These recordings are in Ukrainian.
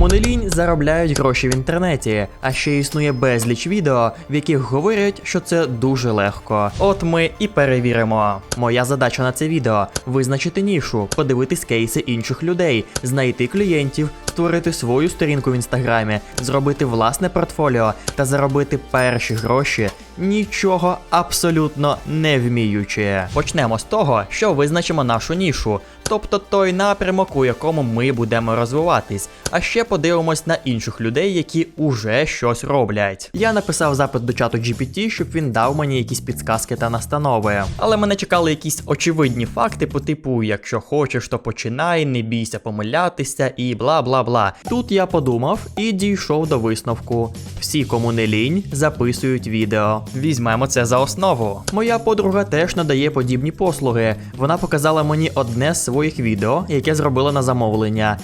кому не лінь, заробляють гроші в інтернеті, а ще існує безліч відео, в яких говорять, що це дуже легко. От ми і перевіримо. Моя задача на це відео визначити нішу, подивитись кейси інших людей, знайти клієнтів, створити свою сторінку в інстаграмі, зробити власне портфоліо та заробити перші гроші, нічого абсолютно не вміючи. Почнемо з того, що визначимо нашу нішу, тобто той напрямок, у якому ми будемо розвиватись. А ще подивимось на інших людей, які уже щось роблять. Я написав запит до чату GPT, щоб він дав мені якісь підсказки та настанови. Але мене чекали якісь очевидні факти, по типу, якщо хочеш, то починай, не бійся помилятися і бла бла бла. Тут я подумав і дійшов до висновку. Всі, кому не лінь, записують відео. Візьмемо це за основу. Моя подруга теж надає подібні послуги. Вона показала мені одне з своїх відео, яке зробила на замовлення.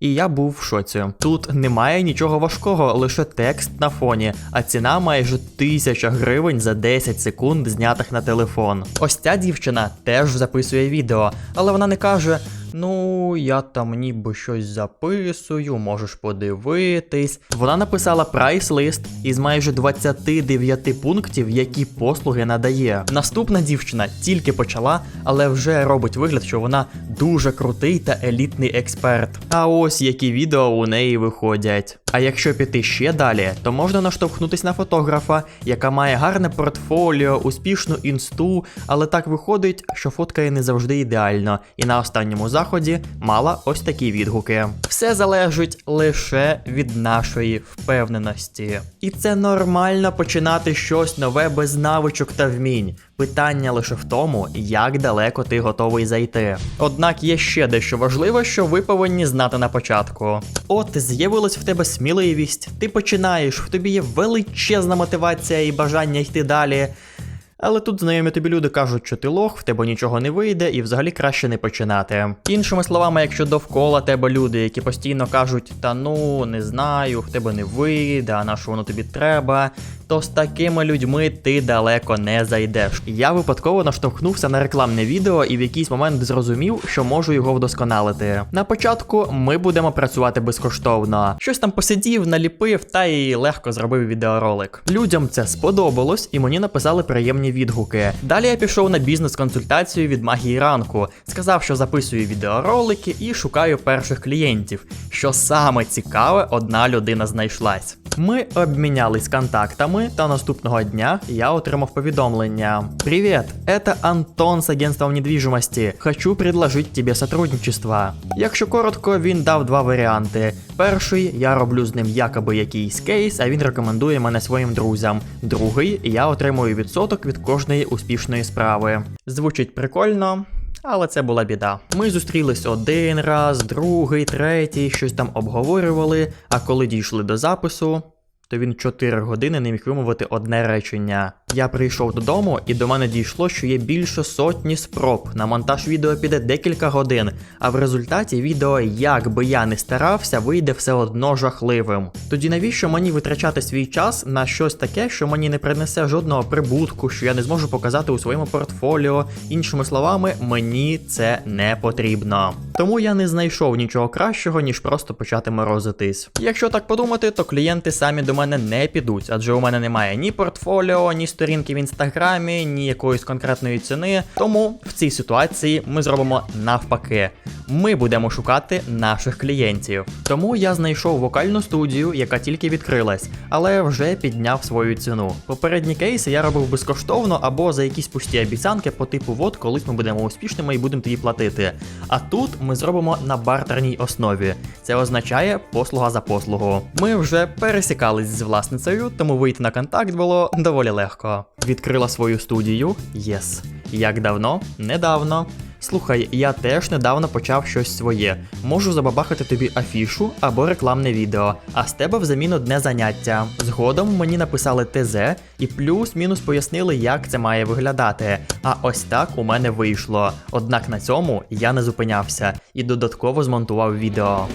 І я був в шоці. Тут немає нічого важкого, лише текст на фоні, а ціна майже тисяча гривень за 10 секунд, знятих на телефон. Ось ця дівчина теж записує відео, але вона не каже. Ну, я там ніби щось записую, можеш подивитись. Вона написала прайс-лист із майже 29 пунктів, які послуги надає. Наступна дівчина тільки почала, але вже робить вигляд, що вона дуже крутий та елітний експерт. А ось які відео у неї виходять. А якщо піти ще далі, то можна наштовхнутись на фотографа, яка має гарне портфоліо, успішну інсту, але так виходить, що фоткає не завжди ідеально, і на останньому заході мала ось такі відгуки. Все залежить лише від нашої впевненості. І це нормально починати щось нове без навичок та вмінь. Питання лише в тому, як далеко ти готовий зайти. Однак є ще дещо важливе, що ви повинні знати на початку. От з'явилась в тебе сміливість, ти починаєш, в тобі є величезна мотивація і бажання йти далі. Але тут знайомі тобі люди кажуть, що ти лох, в тебе нічого не вийде, і взагалі краще не починати. Іншими словами, якщо довкола тебе люди, які постійно кажуть, та ну не знаю, в тебе не вийде, а на що воно тобі треба, то з такими людьми ти далеко не зайдеш. Я випадково наштовхнувся на рекламне відео і в якийсь момент зрозумів, що можу його вдосконалити. На початку ми будемо працювати безкоштовно. Щось там посидів, наліпив та й легко зробив відеоролик. Людям це сподобалось, і мені написали приємні відгуки. Далі я пішов на бізнес-консультацію від магії ранку, сказав, що записую відеоролики і шукаю перших клієнтів. Що саме цікаве, одна людина знайшлась. Ми обмінялись контактами, та наступного дня я отримав повідомлення. Привет, это Антон с агентства недвижимости. Хочу предложить тебе сотрудничество. Якщо коротко, він дав два варіанти. Перший, я роблю з ним якоби якийсь кейс, а він рекомендує мене своїм друзям. Другий, я отримую відсоток від кожної успішної справи. Звучить прикольно. Але це була біда. Ми зустрілись один раз, другий, третій, щось там обговорювали. А коли дійшли до запису, то він 4 години не міг вимовити одне речення. Я прийшов додому, і до мене дійшло, що є більше сотні спроб. На монтаж відео піде декілька годин, а в результаті відео, як би я не старався, вийде все одно жахливим. Тоді навіщо мені витрачати свій час на щось таке, що мені не принесе жодного прибутку, що я не зможу показати у своєму портфоліо? Іншими словами, мені це не потрібно. Тому я не знайшов нічого кращого, ніж просто почати морозитись. Якщо так подумати, то клієнти самі до мене не підуть, адже у мене немає ні портфоліо, ні сторінки в інстаграмі, ні якоїсь конкретної ціни. Тому в цій ситуації ми зробимо навпаки. Ми будемо шукати наших клієнтів. Тому я знайшов вокальну студію, яка тільки відкрилась, але вже підняв свою ціну. Попередні кейси я робив безкоштовно або за якісь пусті обіцянки по типу, от колись ми будемо успішними і будемо тоді платити. А тут ми зробимо на бартерній основі. Це означає послуга за послугу. Ми вже пересікались з власницею, тому вийти на контакт було доволі легко. Відкрила свою студію. Єс. Як давно? Недавно. Слухай, я теж недавно почав щось своє. Можу забабахати тобі афішу або рекламне відео, а з тебе взамін одне заняття. Згодом мені написали ТЗ і плюс-мінус пояснили, як це має виглядати. А ось так у мене вийшло. Однак на цьому я не зупинявся і додатково змонтував відео.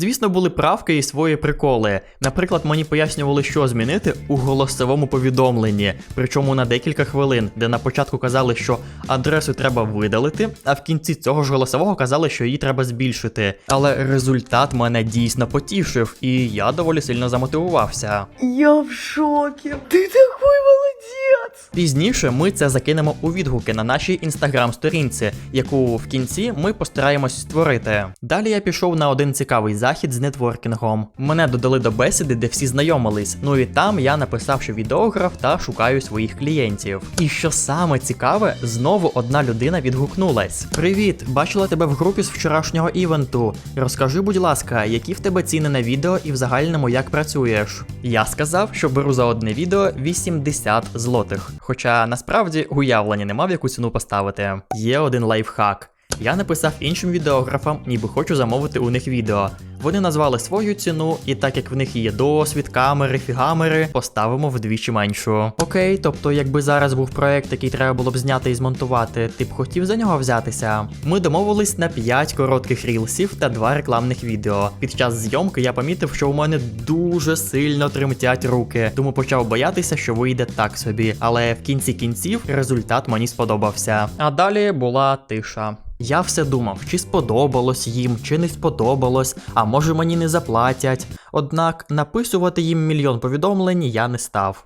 Звісно, були правки і свої приколи. Наприклад, мені пояснювали, що змінити у голосовому повідомленні, причому на декілька хвилин, де на початку казали, що адресу треба видалити, а в кінці цього ж голосового казали, що її треба збільшити. Але результат мене дійсно потішив, і я доволі сильно замотивувався. Я в шоке. Ты такой молодец. Пізніше ми це закинемо у відгуки на нашій інстаграм-сторінці, яку в кінці ми постараємось створити. Далі я пішов на один цікавий захід з нетворкінгом. Мене додали до бесіди, де всі знайомились. Ну і там я написав, що відеограф та шукаю своїх клієнтів. І що саме цікаве, знову одна людина відгукнулась: Привіт, бачила тебе в групі з вчорашнього івенту. Розкажи, будь ласка, які в тебе ціни на відео і в загальному як працюєш? Я сказав, що беру за одне відео 80 злотих. Хоча насправді уявлення не мав яку ціну поставити. Є один лайфхак. Я написав іншим відеографам, ніби хочу замовити у них відео. Вони назвали свою ціну, і так як в них є досвід, камери, фігамери, поставимо вдвічі меншу. Окей, тобто, якби зараз був проект, який треба було б зняти і змонтувати, ти б хотів за нього взятися. Ми домовились на 5 коротких рілсів та 2 рекламних відео. Під час зйомки я помітив, що у мене дуже сильно тремтять руки, тому почав боятися, що вийде так собі. Але в кінці кінців результат мені сподобався. А далі була тиша. Я все думав, чи сподобалось їм, чи не сподобалось, а може мені не заплатять. Однак написувати їм мільйон повідомлень я не став.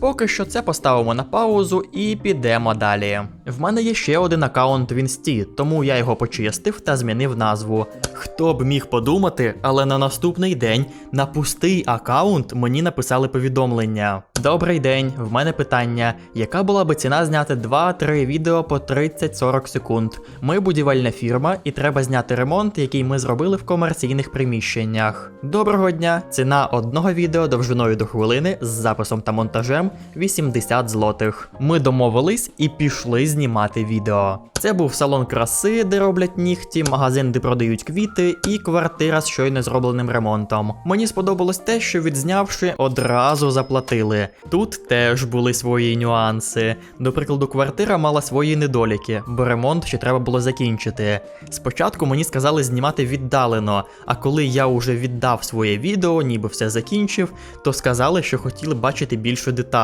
Поки що це поставимо на паузу і підемо далі. В мене є ще один аккаунт в інсті, тому я його почистив та змінив назву. Хто б міг подумати, але на наступний день на пустий аккаунт мені написали повідомлення. Добрий день, в мене питання: яка була би ціна зняти 2-3 відео по 30-40 секунд? Ми будівельна фірма, і треба зняти ремонт, який ми зробили в комерційних приміщеннях. Доброго дня! Ціна одного відео довжиною до хвилини з записом та монтажем 80 злотих. Ми домовились і пішли знімати відео. Це був салон краси, де роблять нігті, магазин, де продають квіти, і квартира з щойно зробленим ремонтом. Мені сподобалось те, що відзнявши, одразу заплатили. Тут теж були свої нюанси. До прикладу, квартира мала свої недоліки, бо ремонт ще треба було закінчити. Спочатку мені сказали знімати віддалено, а коли я уже віддав своє відео, ніби все закінчив, то сказали, що хотіли бачити більше деталей.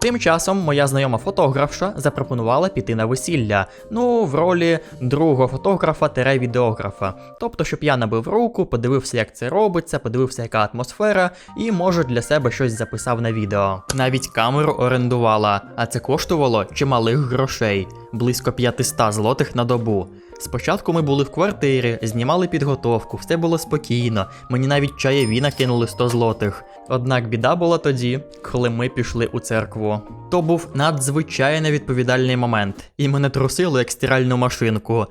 Тим часом моя знайома фотографша запропонувала піти на весілля. Ну, в ролі другого фотографа тере відеографа. Тобто, щоб я набив руку, подивився, як це робиться, подивився, яка атмосфера, і може для себе щось записав на відео. Навіть камеру орендувала, а це коштувало чималих грошей близько 500 злотих на добу. Спочатку ми були в квартирі, знімали підготовку, все було спокійно. Мені навіть чаєві накинули 100 злотих. Однак біда була тоді, коли ми пішли у церкву. То був надзвичайно відповідальний момент, і мене трусило як стиральну машинку.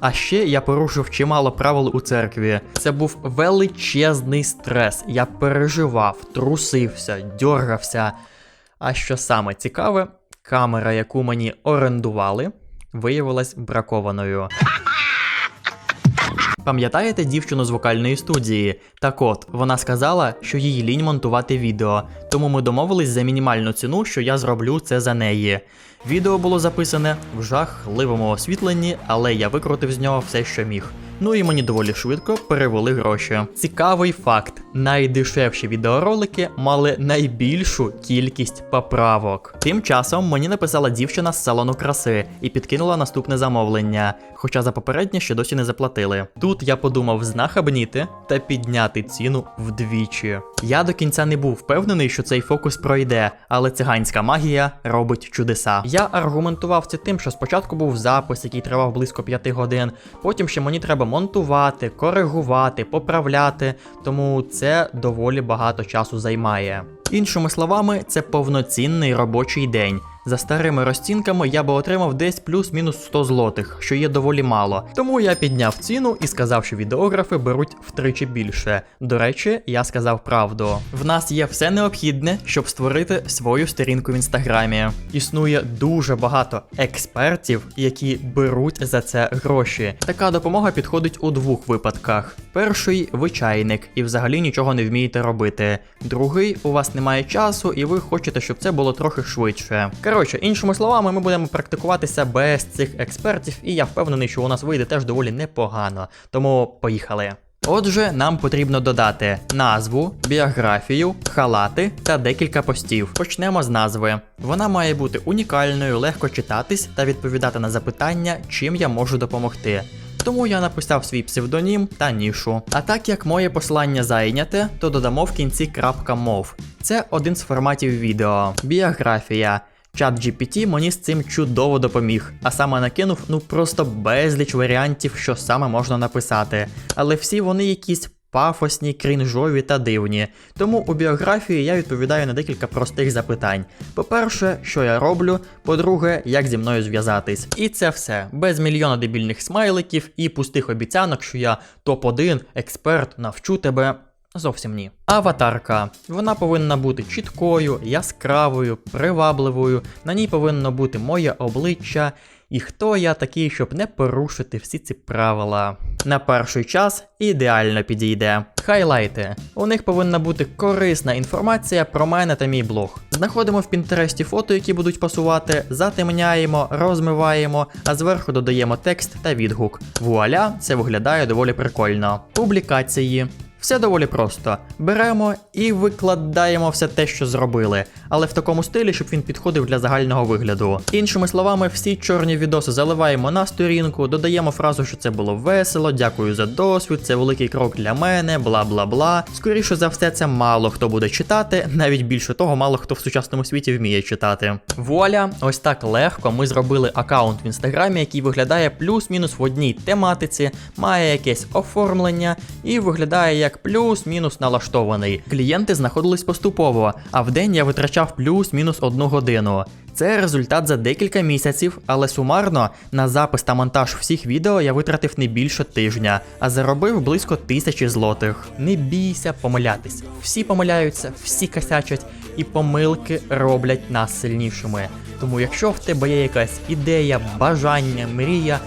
А ще я порушив чимало правил у церкві. Це був величезний стрес. Я переживав, трусився, дьоргався. А що саме цікаве, камера, яку мені орендували, виявилась бракованою. Пам'ятаєте дівчину з вокальної студії? Так от, вона сказала, що їй лінь монтувати відео, тому ми домовились за мінімальну ціну, що я зроблю це за неї. Відео було записане в жахливому освітленні, але я викрутив з нього все, що міг. Ну і мені доволі швидко перевели гроші. Цікавий факт: найдешевші відеоролики мали найбільшу кількість поправок. Тим часом мені написала дівчина з салону краси і підкинула наступне замовлення, хоча за попереднє ще досі не заплатили. Тут я подумав знахабніти та підняти ціну вдвічі. Я до кінця не був впевнений, що цей фокус пройде, але циганська магія робить чудеса. Я аргументував це тим, що спочатку був запис, який тривав близько 5 годин. Потім ще мені треба монтувати, коригувати, поправляти, тому це доволі багато часу займає. Іншими словами, це повноцінний робочий день. За старими розцінками я би отримав десь плюс-мінус 100 злотих, що є доволі мало. Тому я підняв ціну і сказав, що відеографи беруть втричі більше. До речі, я сказав правду. В нас є все необхідне, щоб створити свою сторінку в інстаграмі. Існує дуже багато експертів, які беруть за це гроші. Така допомога підходить у двох випадках: перший ви чайник і взагалі нічого не вмієте робити. Другий у вас немає часу, і ви хочете, щоб це було трохи швидше. Коротше, іншими словами, ми будемо практикуватися без цих експертів, і я впевнений, що у нас вийде теж доволі непогано. Тому поїхали. Отже, нам потрібно додати назву, біографію, халати та декілька постів. Почнемо з назви. Вона має бути унікальною, легко читатись та відповідати на запитання, чим я можу допомогти. Тому я написав свій псевдонім та нішу. А так як моє посилання зайняте, то додамо в кінці крапка мов. Це один з форматів відео. Біографія. Чат GPT мені з цим чудово допоміг, а саме накинув ну просто безліч варіантів, що саме можна написати. Але всі вони якісь пафосні, крінжові та дивні. Тому у біографії я відповідаю на декілька простих запитань. По-перше, що я роблю, по-друге, як зі мною зв'язатись. І це все, без мільйона дебільних смайликів і пустих обіцянок, що я топ-1, експерт, навчу тебе. Зовсім ні. Аватарка. Вона повинна бути чіткою, яскравою, привабливою. На ній повинно бути моє обличчя. І хто я такий, щоб не порушити всі ці правила. На перший час ідеально підійде. Хайлайти. У них повинна бути корисна інформація про мене та мій блог. Знаходимо в Пінтересті фото, які будуть пасувати, затемняємо, розмиваємо, а зверху додаємо текст та відгук. Вуаля, це виглядає доволі прикольно. Публікації. Все доволі просто. Беремо і викладаємо все те, що зробили, але в такому стилі, щоб він підходив для загального вигляду. Іншими словами, всі чорні відоси заливаємо на сторінку, додаємо фразу, що це було весело, дякую за досвід, це великий крок для мене, бла бла бла. Скоріше за все, це мало хто буде читати, навіть більше того, мало хто в сучасному світі вміє читати. Вуаля, ось так легко ми зробили аккаунт в інстаграмі, який виглядає плюс-мінус в одній тематиці, має якесь оформлення і виглядає як плюс-мінус налаштований. Клієнти знаходились поступово, а в день я витрачав плюс-мінус одну годину. Це результат за декілька місяців, але сумарно на запис та монтаж всіх відео я витратив не більше тижня, а заробив близько тисячі злотих. Не бійся помилятись. Всі помиляються, всі косячать, і помилки роблять нас сильнішими. Тому якщо в тебе є якась ідея, бажання, мрія,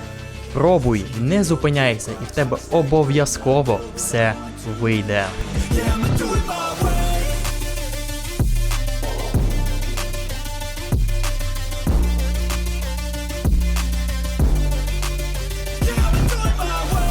пробуй, не зупиняйся, і в тебе обов'язково все вийде. Yeah,